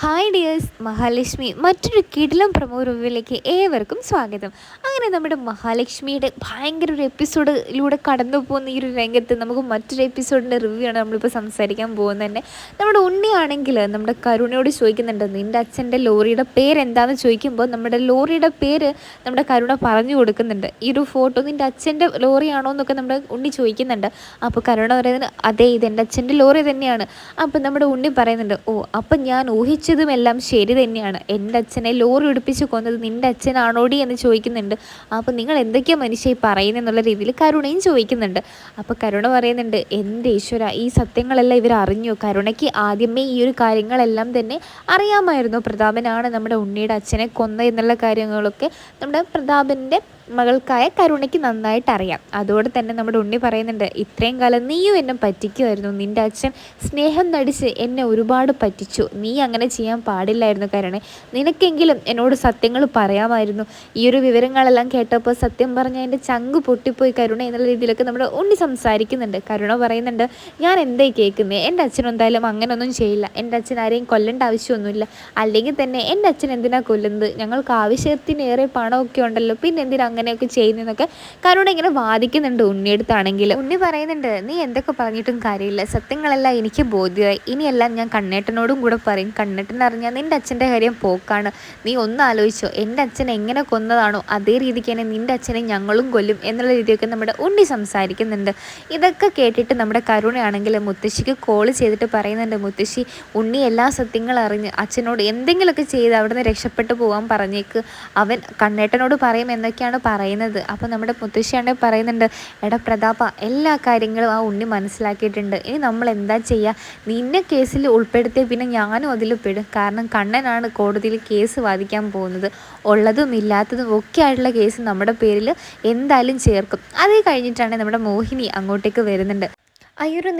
Hi dears Mahalakshmi മറ്റൊരു കിടിലം promo റിവ്യൂവിലേക്ക് ഏവർക്കും സ്വാഗതം. അങ്ങനെ നമ്മുടെ മഹാലക്ഷ്മിയുടെ ഭയങ്കര ഒരു എപ്പിസോഡിലൂടെ കടന്നു പോകുന്ന ഈ ഒരു രംഗത്ത് നമുക്ക് മറ്റൊരു എപ്പിസോഡിന്റെ റിവ്യൂ ആണ് നമ്മളിപ്പോൾ സംസാരിക്കാൻ പോകുന്നത് തന്നെ. നമ്മുടെ ഉണ്ണിയാണെങ്കിൽ നമ്മുടെ കരുണയോട് ചോദിക്കുന്നുണ്ട് നിന്റെ അച്ഛന്റെ ലോറിയുടെ പേര് എന്താണെന്ന് ചോദിക്കുമ്പോൾ നമ്മുടെ ലോറിയുടെ പേര് നമ്മുടെ കരുണ പറഞ്ഞു കൊടുക്കുന്നുണ്ട്. ഈ ഒരു ഫോട്ടോ നിന്റെ അച്ഛന്റെ ലോറിയാണോ എന്നൊക്കെ നമ്മുടെ ഉണ്ണി ചോദിക്കുന്നുണ്ട്. അപ്പോൾ കരുണ പറയുന്നത് അതെ ഇത് എന്റെ അച്ഛന്റെ ലോറി തന്നെയാണ്. അപ്പോൾ നമ്മുടെ ഉണ്ണി പറയുന്നുണ്ട് ഓ അപ്പം ഞാൻ ഊഹിച്ചു എല്ലാം ശരി തന്നെയാണ്. എന്റെ അച്ഛനെ ലോറി ഉടുപ്പിച്ച് കൊന്നത് നിന്റെ അച്ഛനാണോടി എന്ന് ചോദിക്കുന്നുണ്ട്. അപ്പോൾ നിങ്ങൾ എന്തൊക്കെയാണ് മനുഷ്യ ഈ പറയുന്നതെന്നുള്ള രീതിയിൽ കരുണയും ചോദിക്കുന്നുണ്ട്. അപ്പോൾ കരുണ പറയുന്നുണ്ട് എന്റെ ഈശ്വര ഈ സത്യങ്ങളെല്ലാം ഇവർ അറിഞ്ഞു. കരുണയ്ക്ക് ആദ്യമേ ഈ ഒരു കാര്യങ്ങളെല്ലാം തന്നെ അറിയാമായിരുന്നു. പ്രതാപനാണ് നമ്മുടെ ഉണ്ണിയുടെ അച്ഛനെ കൊന്ന എന്നുള്ള കാര്യങ്ങളൊക്കെ നമ്മുടെ പ്രതാപന്റെ മകൾക്കായ കരുണയ്ക്ക് നന്നായിട്ട് അറിയാം. അതോടെ തന്നെ നമ്മുടെ ഉണ്ണി പറയുന്നുണ്ട് ഇത്രയും കാലം നീയും എന്നെ പറ്റിക്കുമായിരുന്നു നിന്റെ അച്ഛൻ സ്നേഹം നടിച്ച് എന്നെ ഒരുപാട് പറ്റിച്ചു. നീ അങ്ങനെ ചെയ്യാൻ പാടില്ലായിരുന്നു കരുണെ. നിനക്കെങ്കിലും എന്നോട് സത്യങ്ങൾ പറയാമായിരുന്നു. ഈ ഒരു വിവരങ്ങളെല്ലാം കേട്ടപ്പോൾ സത്യം പറഞ്ഞാൽ എന്റെ ചങ്ക് പൊട്ടിപ്പോയി കരുണ എന്നുള്ള രീതിയിലൊക്കെ നമ്മുടെ ഉണ്ണി സംസാരിക്കുന്നുണ്ട്. കരുണ പറയുന്നുണ്ട് ഞാൻ എന്തേ കേൾക്കുന്നത് എന്റെ അച്ഛനെന്തായാലും അങ്ങനെയൊന്നും ചെയ്യില്ല. എന്റെ അച്ഛൻ ആരെയും കൊല്ലേണ്ട ആവശ്യമൊന്നുമില്ല. അല്ലെങ്കിൽ തന്നെ എന്റെ അച്ഛൻ എന്തിനാ കൊല്ലുന്നത്? ഞങ്ങൾക്ക് ആവശ്യത്തിനേറെ പണമൊക്കെ ഉണ്ടല്ലോ. പിന്നെ എന്തിനാ അങ്ങനെയൊക്കെ ചെയ്യുന്നതൊക്കെ കരുണ ഇങ്ങനെ വാദിക്കുന്നുണ്ട് ഉണ്ണിയെടുത്താണെങ്കിൽ ഉണ്ണി പറയുന്നുണ്ട് നീ എന്തൊക്കെ പറഞ്ഞിട്ടും കാര്യമില്ല. സത്യങ്ങളെല്ലാം എനിക്ക് ബോധ്യമായി. ഇനിയെല്ലാം ഞാൻ കണ്ണേട്ടനോടും കൂടെ പറയും. കണ്ണേട്ടൻ അറിഞ്ഞാൽ നിന്റെ അച്ഛന്റെ കാര്യം പോക്കാണ്. നീ ഒന്ന് ആലോചിച്ചോ എന്റെ അച്ഛൻ എങ്ങനെ കൊന്നതാണോ? അതേ രീതിക്ക് തന്നെ നിന്റെ അച്ഛനെ ഞങ്ങളും കൊല്ലും എന്നുള്ള രീതിയൊക്കെ നമ്മുടെ ഉണ്ണി സംസാരിക്കുന്നുണ്ട്. ഇതൊക്കെ കേട്ടിട്ട് നമ്മുടെ കരുണയാണെങ്കിൽ മുത്തശ്ശിക്ക് കോൾ ചെയ്തിട്ട് പറയുന്നുണ്ട് മുത്തശ്ശി ഉണ്ണി എല്ലാ സത്യങ്ങളും അറിഞ്ഞ് അച്ഛനോട് എന്തെങ്കിലുമൊക്കെ ചെയ്ത് അവിടുന്ന് രക്ഷപ്പെട്ടു പോകാൻ പറഞ്ഞേക്ക്. അവൻ കണ്ണേട്ടനോട് പറയും എന്നൊക്കെയാണ് പറയുന്നത്. അപ്പോൾ നമ്മുടെ മുത്തശ്ശിയാണ് പറയുന്നുണ്ട് എടാ പ്രതാപ എല്ലാ കാര്യങ്ങളും ആ ഉണ്ണി മനസ്സിലാക്കിയിട്ടുണ്ട്. ഇനി നമ്മൾ എന്താ ചെയ്യുക നിന്നെ കേസിൽ ഉൾപ്പെടുത്തിയ പിന്നെ ഞാനും അതിൽ പെടും. കാരണം കണ്ണനാണ് കോടതിയിൽ കേസ് വാദിക്കാൻ പോകുന്നത്. ഉള്ളതും ഇല്ലാത്തതും ഒക്കെ ആയിട്ടുള്ള കേസ് നമ്മുടെ പേരിൽ എന്തായാലും ചേർക്കും. അത് കഴിഞ്ഞിട്ടാണ് നമ്മുടെ മോഹിനി അങ്ങോട്ടേക്ക് വരുന്നുണ്ട്. ആ ഒരു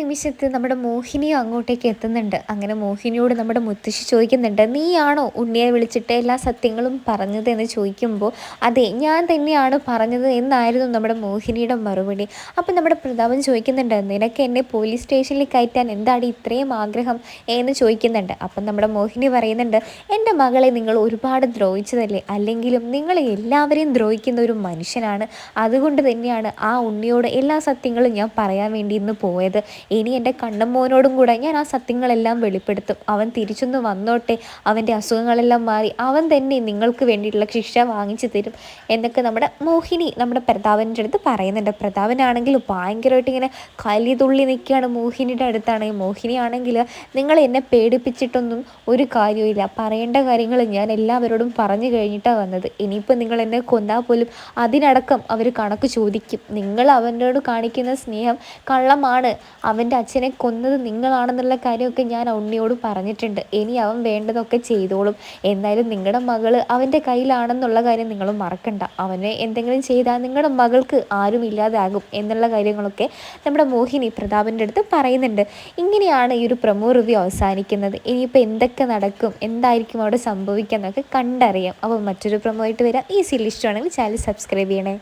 നമ്മുടെ മോഹിനിയും അങ്ങോട്ടേക്ക് എത്തുന്നുണ്ട്. അങ്ങനെ മോഹിനിയോട് നമ്മുടെ മുത്തശ്ശി ചോദിക്കുന്നുണ്ട് നീയാണോ ഉണ്ണിയെ വിളിച്ചിട്ട് എല്ലാ സത്യങ്ങളും പറഞ്ഞത്? എന്ന് ചോദിക്കുമ്പോൾ അതെ ഞാൻ തന്നെയാണ് പറഞ്ഞത് എന്നായിരുന്നു നമ്മുടെ മോഹിനിയുടെ മറുപടി. അപ്പം നമ്മുടെ പ്രതാപൻ ചോദിക്കുന്നുണ്ട് നിനക്ക് എന്നെ പോലീസ് സ്റ്റേഷനിൽ കയറ്റാൻ എന്താണ് ഇത്രയും ആഗ്രഹം? എന്ന് ചോദിക്കുന്നുണ്ട്. അപ്പം നമ്മുടെ മോഹിനി പറയുന്നുണ്ട് എന്റെ മകളെ നിങ്ങൾ ഒരുപാട് ദ്രോഹിച്ചതല്ലേ? അല്ലെങ്കിലും നിങ്ങൾ എല്ലാവരെയും ദ്രോഹിക്കുന്ന ഒരു മനുഷ്യനാണ്. അതുകൊണ്ട് തന്നെയാണ് ആ ഉണ്ണിയോട് എല്ലാ സത്യങ്ങളും ഞാൻ പറയാൻ വേണ്ടി ഇന്ന് പോയത്. പോയത് ഇനി എന്റെ കണ്ണമ്മോനോടും കൂടെ ഞാൻ ആ സത്യങ്ങളെല്ലാം വെളിപ്പെടുത്തും. അവൻ തിരിച്ചൊന്ന് വന്നോട്ടെ. അവന്റെ അസുഖങ്ങളെല്ലാം മാറി. അവൻ തന്നെ നിങ്ങൾക്ക് വേണ്ടിയിട്ടുള്ള ശിക്ഷ വാങ്ങിച്ചു തരും എന്നൊക്കെ നമ്മുടെ മോഹിനി നമ്മുടെ പ്രതാപന്റെ അടുത്ത് പറയുന്നുണ്ട്. പ്രതാപനാണെങ്കിൽ ഭയങ്കരമായിട്ട് ഇങ്ങനെ കലിതുള്ളി നിൽക്കുകയാണ് മോഹിനിയുടെ അടുത്താണ്. മോഹിനി ആണെങ്കിൽ നിങ്ങൾ എന്നെ പേടിപ്പിച്ചിട്ടൊന്നും ഒരു കാര്യമില്ല പറയേണ്ട കാര്യങ്ങൾ ഞാൻ എല്ലാവരോടും പറഞ്ഞു കഴിഞ്ഞിട്ടാണ് വന്നത്. ഇനിയിപ്പോൾ നിങ്ങൾ എന്നെ കൊന്നാൽ പോലും അതിനടക്കം അവർ കണക്ക് ചോദിക്കും. നിങ്ങൾ അവനോട് കാണിക്കുന്ന സ്നേഹം കള്ളമാണ്. അവന്റെ അച്ഛനെ കൊന്നത് നിങ്ങളാണെന്നുള്ള കാര്യമൊക്കെ ഞാൻ ഉണ്ണിയോട് പറഞ്ഞിട്ടുണ്ട്. ഇനി അവൻ വേണ്ടതൊക്കെ ചെയ്തോളും. എന്തായാലും നിങ്ങളുടെ മകൾ അവന്റെ കയ്യിലാണെന്നുള്ള കാര്യം നിങ്ങൾ മറക്കണ്ട. അവനെ എന്തെങ്കിലും ചെയ്താൽ നിങ്ങളുടെ മകൾക്ക് ആരും ഇല്ലാതാകും എന്നുള്ള കാര്യങ്ങളൊക്കെ നമ്മുടെ മോഹിനി പ്രതാപന്റെ അടുത്ത് പറയുന്നുണ്ട്. ഇങ്ങനെയാണ് ഈ ഒരു പ്രമോ റിവ്യൂ അവസാനിക്കുന്നത്. ഇനിയിപ്പോൾ എന്തൊക്കെ നടക്കും? എന്തായിരിക്കും അവിടെ സംഭവിക്കുക എന്നൊക്കെ കണ്ടറിയാം. അപ്പോൾ മറ്റൊരു പ്രമോ ആയിട്ട് വരാം. ഈ സീരിയൽ ഇഷ്ടമാണെങ്കിൽ ചാനൽ സബ്സ്ക്രൈബ് ചെയ്യണേ.